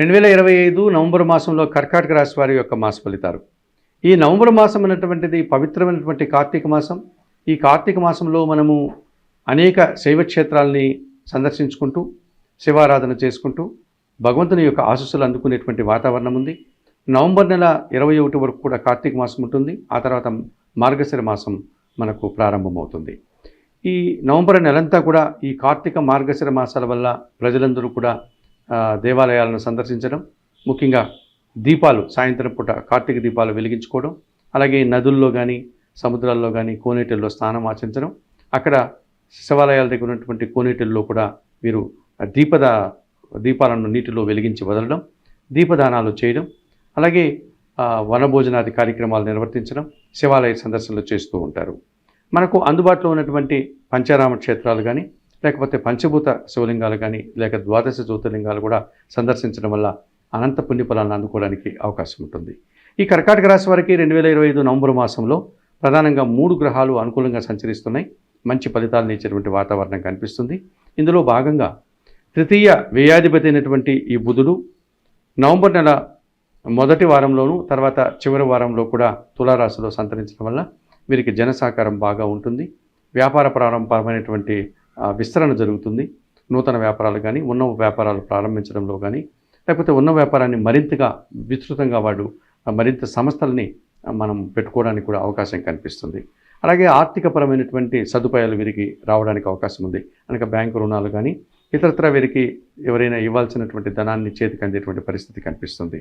రెండు వేల ఇరవై ఐదు నవంబర్ మాసంలో కర్కాటక రాశి వారి యొక్క మాస ఫలితాలు. ఈ నవంబర్ మాసం అనేటువంటిది పవిత్రమైనటువంటి కార్తీక మాసం. ఈ కార్తీక మాసంలో మనము అనేక శైవ క్షేత్రాలని సందర్శించుకుంటూ శివారాధన చేసుకుంటూ భగవంతుని యొక్క ఆశస్సులు అందుకునేటువంటి వాతావరణం ఉంది. నవంబర్ నెల ఇరవై ఒకటి వరకు కూడా కార్తీక మాసం ఉంటుంది. ఆ తర్వాత మార్గశిర మాసం మనకు ప్రారంభమవుతుంది. ఈ నవంబర్ నెలంతా కూడా ఈ కార్తీక మార్గశిర మాసాల వల్ల ప్రజలందరూ కూడా దేవాలయాలను సందర్శించడం ముఖ్యంగా దీపాలు సాయంత్రం పూట కార్తీక దీపాలు వెలిగించుకోవడం అలాగే నదుల్లో కానీ సముద్రాల్లో కానీ కోనేటిల్లో స్నానం ఆచరించడం అక్కడ శివాలయాల దగ్గర ఉన్నటువంటి కోనేటిల్లో కూడా మీరు దీపద దీపాలను నీటిలో వెలిగించి వదలడం దీపదానాలు చేయడం అలాగే వనభోజనాది కార్యక్రమాలు నిర్వర్తించడం శివాలయ సందర్శనలు చేస్తూ ఉంటారు. మనకు అందుబాటులో ఉన్నటువంటి పంచారామ క్షేత్రాలు కానీ లేకపోతే పంచభూత శివలింగాలు కానీ లేక ద్వాదశ జ్యోతిర్లింగాలు కూడా సందర్శించడం వల్ల అనంత పుణ్యఫలాలను అందుకోవడానికి అవకాశం ఉంటుంది. ఈ కర్కాటక రాశి వారికి రెండు వేల ఇరవై ఐదు నవంబర్ మాసంలో ప్రధానంగా మూడు గ్రహాలు అనుకూలంగా సంచరిస్తున్నాయి. మంచి ఫలితాలను ఇచ్చేటువంటి వాతావరణం కనిపిస్తుంది. ఇందులో భాగంగా తృతీయ వ్యయాధిపతి అయినటువంటి ఈ బుధుడు నవంబర్ నెల మొదటి వారంలోనూ తర్వాత చివరి వారంలో కూడా తులారాశిలో సంతరించడం వల్ల వీరికి జన సహకారం బాగా ఉంటుంది. వ్యాపార ప్రారంభమైనటువంటి విస్తరణ జరుగుతుంది. నూతన వ్యాపారాలు కానీ ఉన్న వ్యాపారాలు ప్రారంభించడంలో కానీ లేకపోతే ఉన్న వ్యాపారాన్ని మరింతగా విస్తృతంగా వాడు మరింత సంస్థలని మనం పెట్టుకోవడానికి కూడా అవకాశం కనిపిస్తుంది. అలాగే ఆర్థికపరమైనటువంటి సదుపాయాలు వీరికి రావడానికి అవకాశం ఉంది. అనగా బ్యాంకు రుణాలు కానీ ఇతరత్ర వీరికి ఎవరైనా ఇవ్వాల్సినటువంటి ధనాన్ని చేతికి అందేటువంటి పరిస్థితి కనిపిస్తుంది.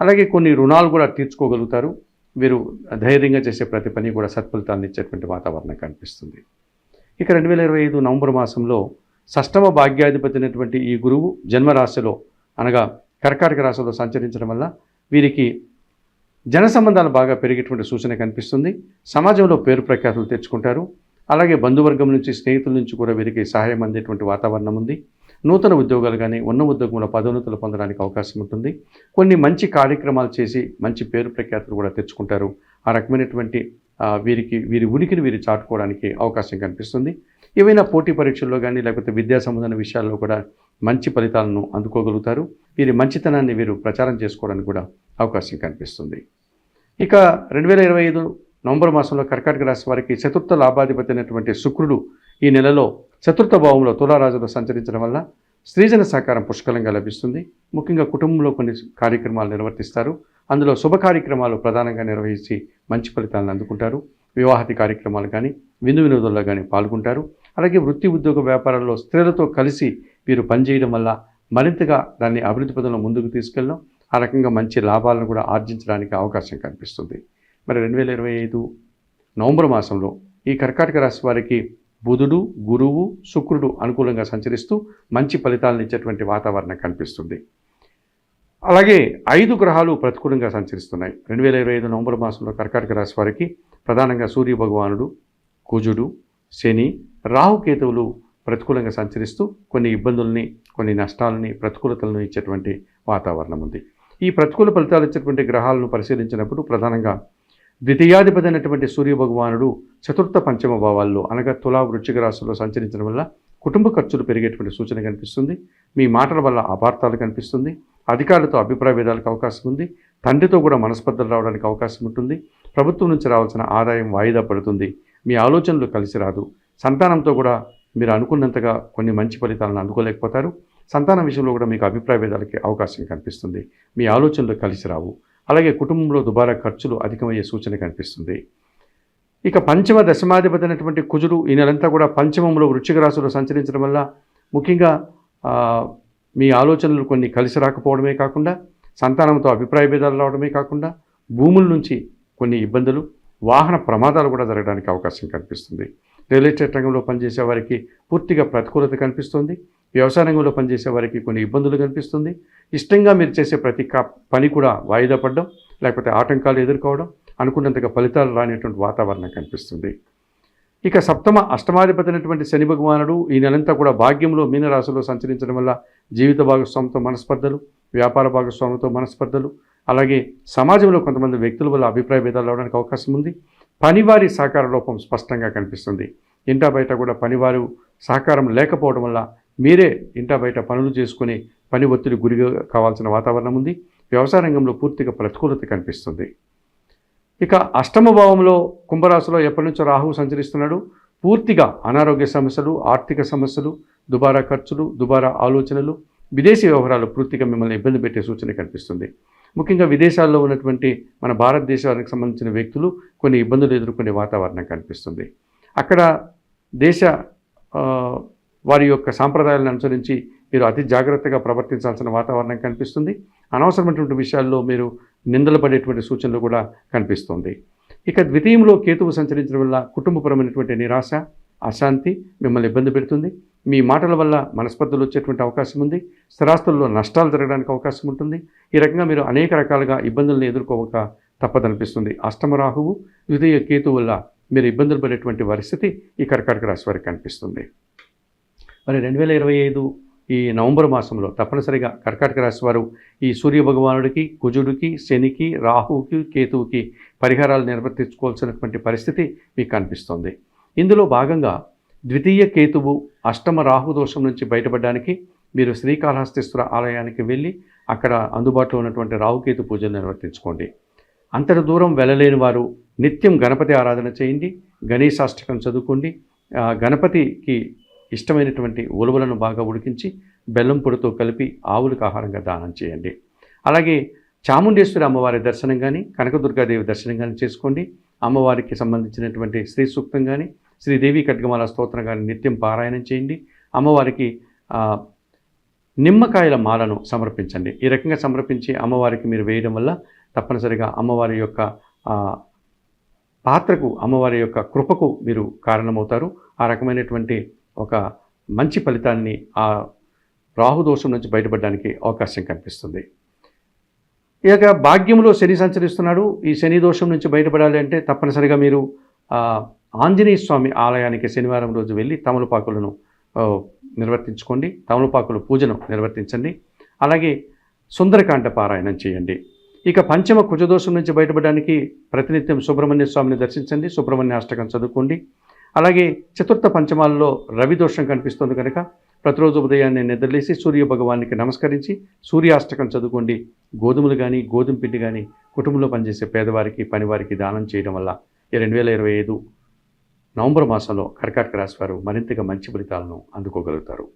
అలాగే కొన్ని రుణాలు కూడా తీర్చుకోగలుగుతారు. వీరు ధైర్యంగా చేసే ప్రతి పని కూడా సత్ఫలితాన్ని ఇచ్చేటువంటి వాతావరణం కనిపిస్తుంది. ఇక రెండు వేల ఇరవై ఐదు నవంబర్ మాసంలో సష్టమ భాగ్యాధిపతి అయినటువంటి ఈ గురువు జన్మరాశిలో అనగా కర్కాటక రాశిలో సంచరించడం వల్ల వీరికి జన సంబంధాలు బాగా పెరిగేటువంటి సూచన కనిపిస్తుంది. సమాజంలో పేరు ప్రఖ్యాతులు తెచ్చుకుంటారు. అలాగే బంధువర్గం నుంచి స్నేహితుల నుంచి కూడా వీరికి సహాయం అందేటువంటి వాతావరణం ఉంది. నూతన ఉద్యోగాలు కానీ ఉన్న ఉద్యోగంలో పదోన్నతులు పొందడానికి అవకాశం ఉంటుంది. కొన్ని మంచి కార్యక్రమాలు చేసి మంచి పేరు ప్రఖ్యాతులు కూడా తెచ్చుకుంటారు. ఆ రకమైనటువంటి వీరికి వీరి ఉనికిని వీరు చాటుకోవడానికి అవకాశం కనిపిస్తుంది. ఏవైనా పోటీ పరీక్షల్లో కానీ లేకపోతే విద్యా సంబంధమైన విషయాల్లో కూడా మంచి ఫలితాలను అందుకోగలుగుతారు. వీరి మంచితనాన్ని వీరు ప్రచారం చేసుకోవడానికి కూడా అవకాశం కనిపిస్తుంది. ఇక రెండు వేల ఇరవై ఐదు నవంబర్ మాసంలో కర్కాటక రాశి వారికి చతుర్థ లాభాధిపతి అయినటువంటి శుక్రుడు ఈ నెలలో చతుర్థ భావంలో తులారాజులో సంచరించడం వల్ల స్త్రీజన సహకారం పుష్కలంగా లభిస్తుంది. ముఖ్యంగా కుటుంబంలో కొన్ని కార్యక్రమాలు నిర్వర్తిస్తారు. అందులో శుభ కార్యక్రమాలు ప్రధానంగా నిర్వహించి మంచి ఫలితాలను అందుకుంటారు. వివాహతి కార్యక్రమాలు కానీ విందు వినోదాల్లో కానీ పాల్గొంటారు. అలాగే వృత్తి ఉద్యోగ వ్యాపారాల్లో స్త్రీలతో కలిసి వీరు పనిచేయడం వల్ల మరింతగా దాన్ని అభివృద్ధి పదంలో ముందుకు తీసుకెళ్ళడం ఆ రకంగా మంచి లాభాలను కూడా ఆర్జించడానికి అవకాశం కనిపిస్తుంది మరి రెండు వేల ఇరవై ఐదు నవంబర్ మాసంలో ఈ కర్కాటక రాశి వారికి బుధుడు గురువు శుక్రుడు అనుకూలంగా సంచరిస్తూ మంచి ఫలితాలను ఇచ్చేటువంటి వాతావరణం కనిపిస్తుంది. అలాగే ఐదు గ్రహాలు ప్రతికూలంగా సంచరిస్తున్నాయి. రెండు వేల ఇరవై ఐదు నవంబర్ మాసంలో కర్కాటక రాశి వారికి ప్రధానంగా సూర్య భగవానుడు కుజుడు శని రాహుకేతువులు ప్రతికూలంగా సంచరిస్తూ కొన్ని ఇబ్బందుల్ని కొన్ని నష్టాలని ప్రతికూలతలను ఇచ్చేటువంటి వాతావరణం ఉంది. ఈ ప్రతికూల ఫలితాలు ఇచ్చేటువంటి గ్రహాలను పరిశీలించినప్పుడు ప్రధానంగా ద్వితీయాధిపతి అయినటువంటి సూర్య భగవానుడు చతుర్థ పంచమ భావాల్లో అనగా తులా వృచ్చిక రాశుల్లో సంచరించడం వల్ల కుటుంబ ఖర్చులు పెరిగేటువంటి సూచన కనిపిస్తుంది. మీ మాటల వల్ల అపార్థాలు కనిపిస్తుంది. అధికారులతో అభిప్రాయ భేదాలకు అవకాశం ఉంది. తండ్రితో కూడా మనస్పర్ధలు రావడానికి అవకాశం ఉంటుంది. ప్రభుత్వం నుంచి రావాల్సిన ఆదాయం వాయిదా పడుతుంది. మీ ఆలోచనలు కలిసి రాదు. సంతానంతో కూడా మీరు అనుకున్నంతగా కొన్ని మంచి ఫలితాలను అందుకోలేకపోతారు. సంతానం విషయంలో కూడా మీకు అభిప్రాయ భేదాలకి అవకాశం కనిపిస్తుంది. మీ ఆలోచనలు కలిసి రావు. అలాగే కుటుంబంలో దుబారా ఖర్చులు అధికమయ్యే సూచన కనిపిస్తుంది. ఇక పంచమ దశమాధిపతి అయినటువంటి కుజుడు ఈ నెలంతా కూడా పంచమంలో వృశ్చిక రాశిలో సంచరించడం వల్ల ముఖ్యంగా మీ ఆలోచనలు కొన్ని కలిసి రాకపోవడమే కాకుండా సంతానంతో అభిప్రాయ భేదాలు రావడమే కాకుండా భూముల నుంచి కొన్ని ఇబ్బందులు వాహన ప్రమాదాలు కూడా జరగడానికి అవకాశం కనిపిస్తుంది. రియల్ ఎస్టేట్ రంగంలో పనిచేసే వారికి పూర్తిగా ప్రతికూలత కనిపిస్తుంది. వ్యవసాయ రంగంలో పనిచేసే వారికి కొన్ని ఇబ్బందులు కనిపిస్తుంది. ఇష్టంగా మీరు చేసే ప్రతి పని కూడా వాయిదా పడడం లేకపోతే ఆటంకాలు ఎదుర్కోవడం అనుకున్నంతగా ఫలితాలు రానిటువంటి వాతావరణం కనిపిస్తుంది. ఇక సప్తమ అష్టమాధిపతి అయినటువంటి శని భగవానుడు ఈ నెలంతా కూడా భాగ్యంలో మీనరాశిలో సంచరించడం వల్ల జీవిత భాగస్వామితో మనస్పర్ధలు వ్యాపార భాగస్వామితో మనస్పర్ధలు అలాగే సమాజంలో కొంతమంది వ్యక్తుల వల్ల అభిప్రాయ భేదాలు రావడానికి అవకాశం ఉంది. పనివారి సహకార లోపం స్పష్టంగా కనిపిస్తుంది. ఇంటా బయట కూడా పనివారు సహకారం లేకపోవడం వల్ల మీరే ఇంట బయట పనులు చేసుకుని పని ఒత్తిడి గురిగా కావాల్సిన వాతావరణం ఉంది. వ్యవసాయ రంగంలో పూర్తిగా ప్రతికూలత కనిపిస్తుంది. ఇక అష్టమ భావంలో కుంభరాశిలో ఎప్పటి నుంచో రాహువు సంచరిస్తున్నాడు. పూర్తిగా అనారోగ్య సమస్యలు ఆర్థిక సమస్యలు దుబారా ఖర్చులు దుబారా ఆలోచనలు విదేశీ వ్యవహారాలు పూర్తిగా మిమ్మల్ని ఇబ్బంది పెట్టే సూచన కనిపిస్తుంది. ముఖ్యంగా విదేశాల్లో ఉన్నటువంటి మన భారతదేశానికి సంబంధించిన వ్యక్తులు కొన్ని ఇబ్బందులు ఎదుర్కొనే వాతావరణం కనిపిస్తుంది. అక్కడ దేశ వారి యొక్క సాంప్రదాయాలను అనుసరించి మీరు అతి జాగ్రత్తగా ప్రవర్తించాల్సిన వాతావరణం కనిపిస్తుంది. అనవసరమైనటువంటి విషయాల్లో మీరు నిందలు పడేటువంటి సూచనలు కూడా కనిపిస్తుంది. ఇక ద్వితీయంలో కేతువు సంచరించడం వల్ల కుటుంబపరమైనటువంటి నిరాశ అశాంతి మిమ్మల్ని ఇబ్బంది పెడుతుంది. మీ మాటల వల్ల మనస్పర్ధలు వచ్చేటువంటి అవకాశం ఉంది. స్థిరాస్తుల్లో నష్టాలు జరగడానికి అవకాశం ఉంటుంది. ఈ రకంగా మీరు అనేక రకాలుగా ఇబ్బందులను ఎదుర్కోవక తప్పదనిపిస్తుంది. అష్టమరాహువు ద్వితీయ కేతు వల్ల మీరు ఇబ్బందులు పడేటువంటి పరిస్థితి ఈ కర్కాటక రాశి వారికి కనిపిస్తుంది. మరి రెండు వేల ఇరవై ఐదు ఈ నవంబర్ మాసంలో తప్పనిసరిగా కర్కాటక రాశి వారు ఈ సూర్య భగవానుడికి కుజుడికి శనికి రాహువుకి కేతువుకి పరిహారాలు నిర్వర్తించుకోవాల్సినటువంటి పరిస్థితి మీకు కనిపిస్తుంది. ఇందులో భాగంగా ద్వితీయ కేతువు అష్టమ రాహు దోషం నుంచి బయటపడడానికి మీరు శ్రీకాళహస్తీశ్వర ఆలయానికి వెళ్ళి అక్కడ అందుబాటులో ఉన్నటువంటి రాహుకేతు పూజలు నిర్వర్తించుకోండి. అంతటి దూరం వెళ్ళలేని వారు నిత్యం గణపతి ఆరాధన చేయండి గణేశాష్టకం చదువుకోండి గణపతికి ఇష్టమైనటువంటి ఉలువలను బాగా ఉడికించి బెల్లం పొడితో కలిపి ఆవులకు ఆహారంగా దానం చేయండి. అలాగే చాముండేశ్వరి అమ్మవారి దర్శనం కానీ కనకదుర్గాదేవి దర్శనం కానీ చేసుకోండి. అమ్మవారికి సంబంధించినటువంటి శ్రీ సూక్తం కానీ శ్రీదేవి ఖడ్గమాల స్తోత్రం కానీ నిత్యం పారాయణం చేయండి. అమ్మవారికి నిమ్మకాయల మాలను సమర్పించండి. ఈ రకంగా సమర్పించి అమ్మవారికి మీరు వేయడం వల్ల తప్పనిసరిగా అమ్మవారి యొక్క పాత్రకు అమ్మవారి యొక్క కృపకు మీరు కారణమవుతారు. ఆ రకమైనటువంటి ఒక మంచి ఫలితాన్ని ఆ రాహుదోషం నుంచి బయటపడడానికి అవకాశం కనిపిస్తుంది. ఇక భాగ్యంలో శని సంచరిస్తున్నాడు. ఈ శని దోషం నుంచి బయటపడాలి అంటే తప్పనిసరిగా మీరు ఆంజనేయ స్వామి ఆలయానికి శనివారం రోజు వెళ్ళి తమలపాకులను నిర్వర్తించుకోండి. తమలపాకుల పూజను నిర్వర్తించండి. అలాగే సుందరకాండ పారాయణం చేయండి. ఇక పంచమ కుజదోషం నుంచి బయటపడడానికి ప్రతినిత్యం సుబ్రహ్మణ్య స్వామిని దర్శించండి. సుబ్రహ్మణ్య అష్టకం చదువుకోండి. అలాగే చతుర్థ పంచమాలలో రవి దోషం కనిపిస్తుంది కనుక ప్రతిరోజు ఉదయాన్నే నిద్రలేసి సూర్య భగవానికి నమస్కరించి సూర్యాష్టకం చదువుకోండి. గోధుమలు కానీ గోధుమ పిండి కానీ కుటుంబంలో పనిచేసే పేదవారికి పనివారికి దానం చేయడం వల్ల ఈ రెండు వేల ఇరవై ఐదు నవంబర్ మాసంలో కర్కాటక రాశి వారు మరింతగా మంచి ఫలితాలను అందుకోగలుగుతారు.